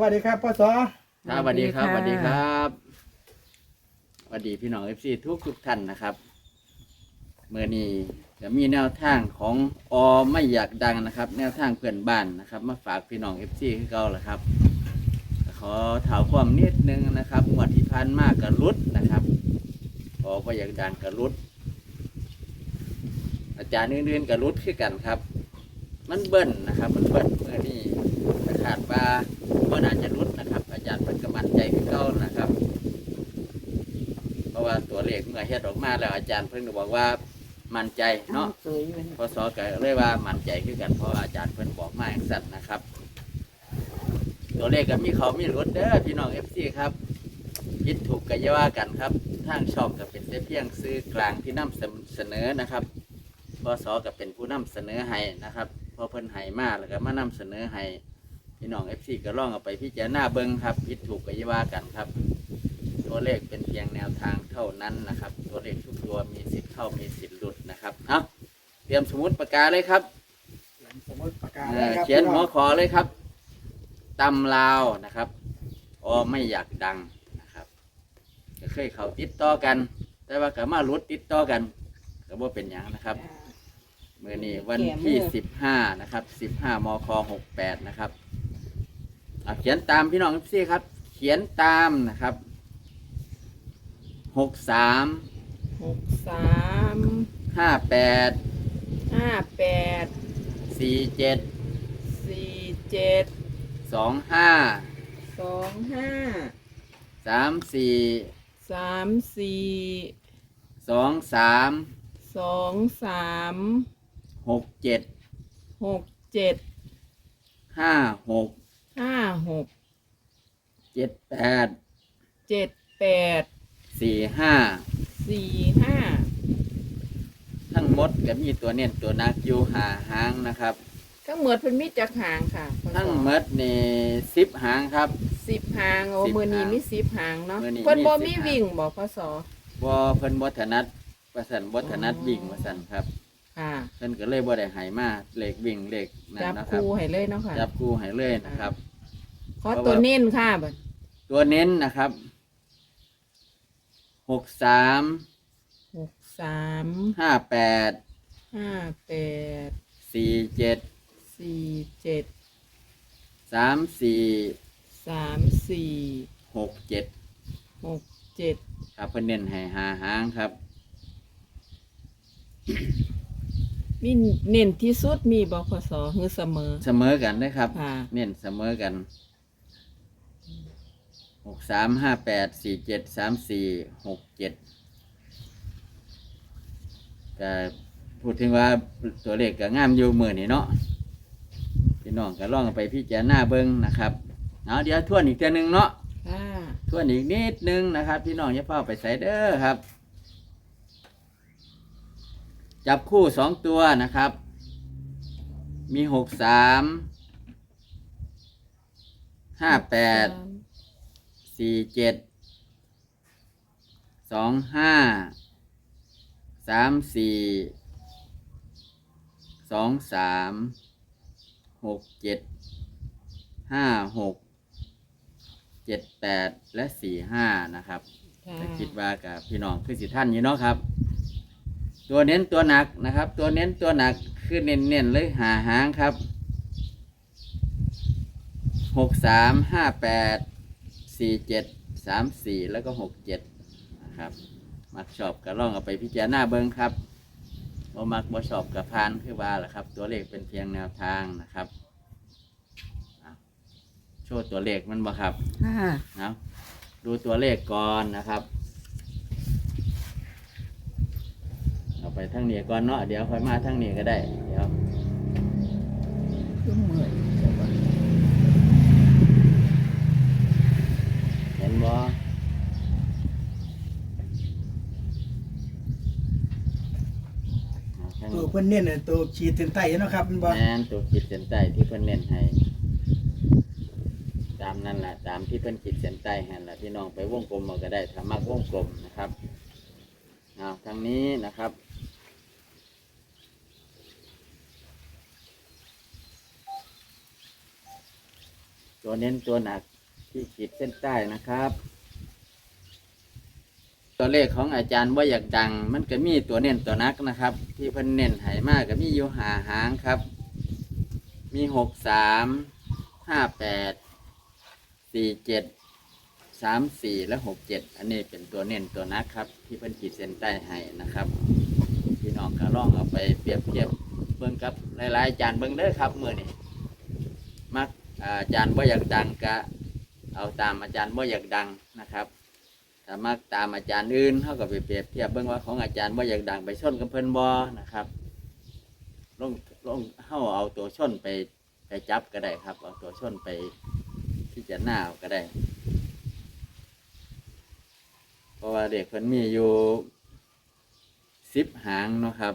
สวัสดีครับพ่อสอครับสวัสดีครับสสวัวัสสดีดีคค่ะรับสวัสดีพี่น้องเอฟซีทุกทุกท่านนะครับเมื่อนี้จะมีแนวทางของอไม่อยากดังนะครับ แนวทางเพื่อนบ้านนะครับ มาฝากพี่น้องเอฟซีคือเก่าแหละครับ ขอถามความนิดนึงนะครับงวดที่ผ่านมากกับรุดนะครับออไม่อยากดังกับรุดอาจารย์อื่นๆกับรุดคือกันครับ มันเบิ้ลนะครับ มันเบิ้ลเมื่อนี้คาดว่า ว่าน่าจะรุดนะครับ อาจารย์เพิ่นก็มั่นใจคือเก่านะครับ เพราะว่าตัวเลขเมื่อเฮ็ดออกมาแล้วอาจารย์เพิ่นก็บอกว่ามั่นใจเนาะสวยมันพศก็เลยว่ามั่นใจคือกันเพราะว่าอาจารย์เพิ่นบอกมาอย่างสั้นนะครับ ตัวเลขก็มีเขามีรุดเด้อพี่น้อง FC ครับคิดถูกก็อย่าว่ากันครับทางช่องก็เป็นแต่เพียงซื้อกลางที่นำเสนอนะครับพศก็เป็นผู้นำเสนอให้นะครับพอเพิ่นให้มาแล้วก็มานำเสนอให้ พี่น้องเอฟซีก็ลองเอาไปพิจารณาเบิ่งครับผิดถูกก็อย่าว่ากันครับ ตัวเลขเป็นเพียงแนวทางเท่านั้นนะครับ ตัวเลขทุกตัวมีสิทธิ์เข้ามีสิทธิ์หลุดนะครับเอาเตรียมสมุดปากกาเลยครับสมมติประกาศเอเลยอครับเขียนพี่หัน้วองขอเลยครับตำลาวนะครับอไม่อยากดังนะครับก็เคยเขาติดต่อกัน แต่ว่าก็มาหลุดติดต่อกันก็บ่เป็นอย่างนะครับเมื่อนี้วันที่สิบห้านะครับสิบห้ามคหกแปดนะครับอะ เขียนตามพี่น้องพี่ครับ เขียนตามนะครับหกสามหกสามห้าแปดห้าแปดสี่เจ็ดสี่เจ็ดสองห้าสองห้าสามสี่สามสี่สองสามสองสามหกเจ็ดหกเจ็ดห้าหก ห้าหกเจ็ดแปดเจ็ดแปดสี่ห้าสี่ห้าทั้งหมดก็มีตัวเน้นตัวนักอยู่หาหางนะครับ ทั้งหมดเป็นมิตรจักหางค่ะทั้งหมดนี่สิบหางครับ สิบหางโอ้สิบมือนี้หางมีสิบหางเนาะมื้อนี้เพิ่นบ่มีมีสิบหาง วิ่งบอกพศว่าเพิ่นวัฒนัดประสันวัฒนัดอ๋อวิ่งประสันครับ ค่ะเพิ่นก็เลยบ่ได้ใหายมาเลขวิ่งเลขนั่นจับนะคครับรูให้เลยเนาะค่ะ จับคู่ให้เลยนะครับ ขอตัวเน้นค่ะบัดตัวเน้นนะครับหกสามหกสามห้าแปดห้าแปดสี่เจ็ดสี่เจ็ดสามสี่สามสี่หกเจ็ดหกเจ็ดครับเพิ่นเน้นให้หาหางครับ มีเน้นที่สุดมีบพศฮือเสมอเสมอกันนะครับ ค่ะ เน้นเสมอกัน หกสามห้าแปดสี่เจ็ดสามสี่หกเจ็ดก็พูดถึงว่าตัวเลขก็งามอยู่มือนี่เนาะพี่น้องก็ลองเอาไปพิจารณาเบิ้งนะครับเอาเดี๋ยวทวนอีกเทีนึงเนาะค่ะทวนอีกนิดนึงนะครับพี่น้องอย่าเฝ้าไปใส่เด้อครับ จับคู่สองตัวนะครับ มีหกสามห้าแปดสี่ เจ็ดสองห้าสามสี่สองสามหกเจ็ดห้าหกเจ็ดแปดและสี่ห้านะครับค่ะแต่คิดว่ากับพี่น้องคือสิท่านอยู่เนาะครับ ตัวเน้นตัวหนักนะครับ ตัวเน้นตัวหนักคือเน้นเน้นๆเลยหาหางครับหกสามห้าแปด สี่เจ็ดสามสี่แล้วก็หกเจ็ดนะครับ มักชอบก็ล่องเอาไปพิจารณาเบิ้งครับบ่มักบ่ชอบกับพานคือว่าแหละครับ ตัวเลขเป็นเพียงแนวทางนะครับอะโชว์ตัวเลขมันบ่ครับค่ะนะดูตัวเลขก่อนนะครับ เอาไปทั้งนี้ก่อนเนาะเดี๋ยวค่อยมาทั้งนี้ก็ได้ เดี๋ยวคือเหมือน เห็น บ่เอาทั้งตัวนี้เพิ่นเน้นน่ะตัวขีดเส้นใต้เนาะครับมันบ่แม่นตัวขีดเส้นใต้ที่เพิ่นเน้นให้ตามนั่นแหละตามที่เพิ่นขีดเส้นใต้ให้แหละพี่น้องไปวงกลมเอาก็ได้ถ้ามักวงกลมนะครับเอาทางนี้นะครับอตัวเน้นตัวหนัก ที่ขีดเส้นใต้นะครับ ตัวเลขของอาจารย์ว่าอยากดัง มันก็มีตัวเน้นตัวนักนะครับ ที่เพิ่นเน้นใหายมากก็มีอยู่หาหางครับ มีหกสามห้าแปดสี่เจ็ดสามสี่และหกเจ็ดอันนี้เป็นตัวเน้นตัวนักครับ ที่เพิ่นขีดเส้นใต้ให้นะครับพี่น้องก็ลองเอาไปเปรียบเทียบเบิ่งกับหลายๆอาจารย์เบิ่งเด้อครับเมื่อนี้มักอาจารย์ว่าอยากดังก็ เอาตามอาจารย์ว่อยากดังนะครับถ้ามักตามอาจารย์อื่นเขาก็ไปเปรียบเทียบเบิ่งว่าของอาจารย์ว่อยากดังไปชนกับเพิ่นบ่นะครับลงลงเฮาเอาตัวชนไปไปจับก็ได้ครับ เอาตัวชนไปพิจารณาเอาก็ได้ เพราะว่าเด็กเพิ่นมีอยู่สิบหางเนาะครับ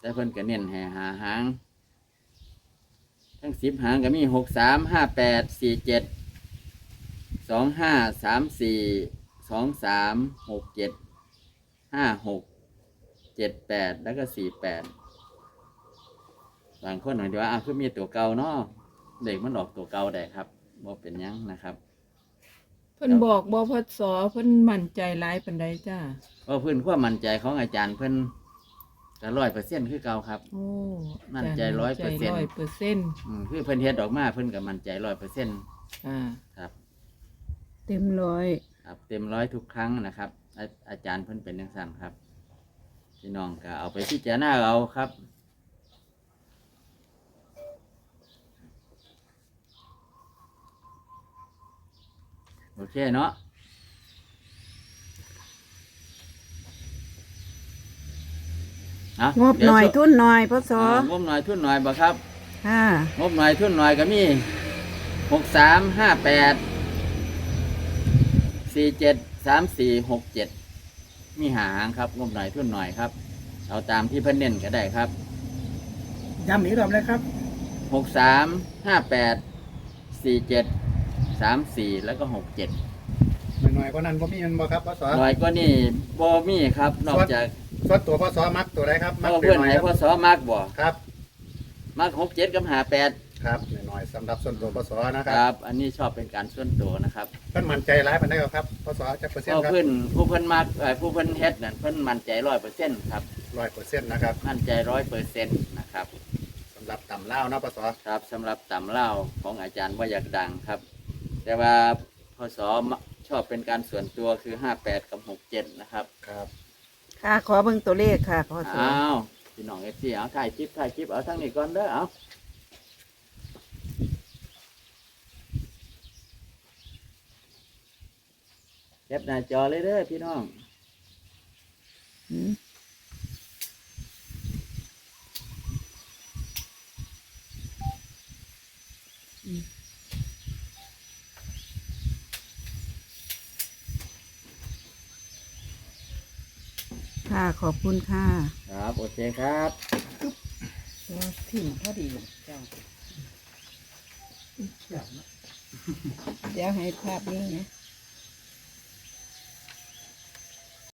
แต่เพิ่นก็เน้นให้หาหาง ทั้งสิบหางก็มีหกสามห้าแปดสี่เจ็ด สองห้าสามสี่สองสามหกเจ็ดห้าหกเจ็ดแปดแล้วก็สี่แปดบางคนหน่อยดีว่าอ้าวคือมีตัวเก่าเนาะเด็กมันออกตัวเก่าได้ครับบ่เป็นหยังนะครับ เพิ่นบอกบ่พศเพิ่นมั่นใจหลายปานใดจ้าเพราะเพื่อนความมั่นใจของอาจารย์เพื่อนก็ร้อยเปอร์เซ็นต์คือเก่าครับ โอ้มั่นใจ100%ร้อยเปอร์เซ็นต์อืมคือเพื่อนเฮ็ดออกมาเพื่อนกับมั่นใจร้อยเปอร์เซ็นต์อ่าครับ เต็มร้อยครับเต็มร้อยทุกครั้งนะครับ อาอาจารย์เพื่อนเป็นอย่างสั่นครับพี่น้องก็เอาไปพิจารณาเอาครับ โอเคเนาะเอางบหน่อยเดี๋วทุนหน่อยพศอ่างบหน่อยทุนหน่อยบ่ครับ ค่ะงบหน่อยทุนหน่อยก็มีหกสามห้าแปด สี่เจ็ดสามสี่หกเจ็ดมีหาหางครับงบหน่อยทุนหน่อยครับ เอาตามที่เพิ่นเน้นก็ได้ครับย้ำอีกรอบเลยครับหกสามห้าแปดสี่เจ็ดสามสี่แล้วก็หกเจ็ดหน่อยๆกว่านั้นบ่มีมันบ่ครับพศหน่อยก็นี่บ่มีครับ นอกจากส่วนตัวพศมักตัวใดครับมัเอาเพื่อนหน่อยให้ๆพ่อสอมากบ่ครับมากหกเจ็ดกับหาแปดครับหน่อยๆ สำหรับส่วนตัวพศนะคครับรับอันนี้ชอบเป็นการส่วนตัวนะครับเพิ่นมั่นใจหลายปานใดครับพศจักเปอร์เซ็นเพต์ราะครับเพื่อนผู้เพิ่นมากเอ่อผู้เพิ่นเฮ็ดนั่นเพิ่นมั่นใจร้อยเปอร์เซ็นต์ครับ100%นะครับมั่นใจร้อยเปอร์เซ็นต์นะครับ สำหรับต่ำเล่าวเนาะพศครับสำหรับตำเล่าของอาจารย์ว่าอยากดังครับ แต่ว่าพศชอบเป็นการส่วนตัวคือห้าแปดกับหกเจ็ดนะครับครับ ค่ะ ขอเบิ่งตัวเลขค่ะพศอ้าวพี่น้องเอฟซีเอาถ่ายคลิปถ่ายคลิปเอาทั้งนี้ก่อนเด้อเอา แคปหน้าจอเลยเด้อพี่น้องอืมค่ะขอบคุณค่ะ ครับโอเคครับตัวถิ่มพอดีจ้าเดี๋ยวให้ภาพนี้นะ